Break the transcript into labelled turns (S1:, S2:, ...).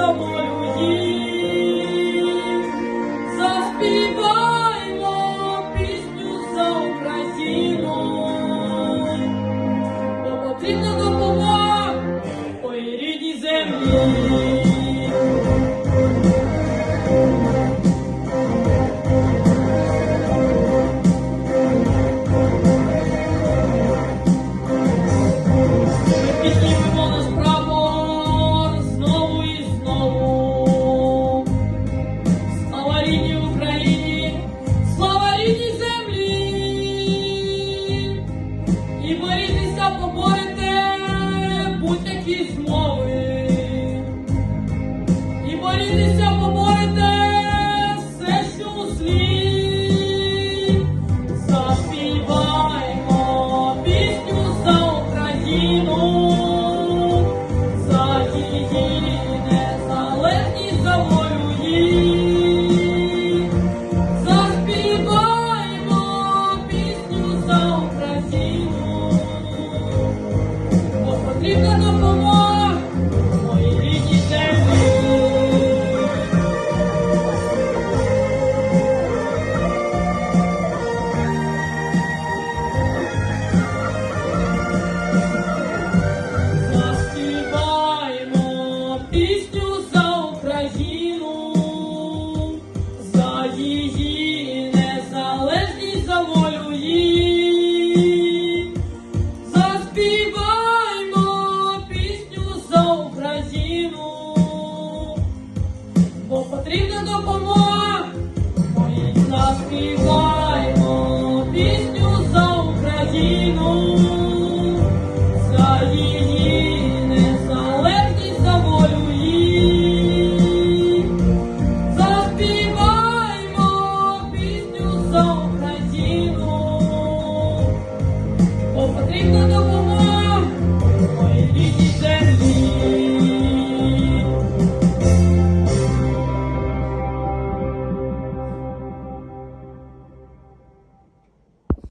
S1: someone Борітеся, все, що у. Заспіваємо пісню за Україну, за її незалежність, за. Заспіваємо пісню за Україну, бо потрібна допомога. потрібна допомога, Моїх заспіваємо пісню за Україну.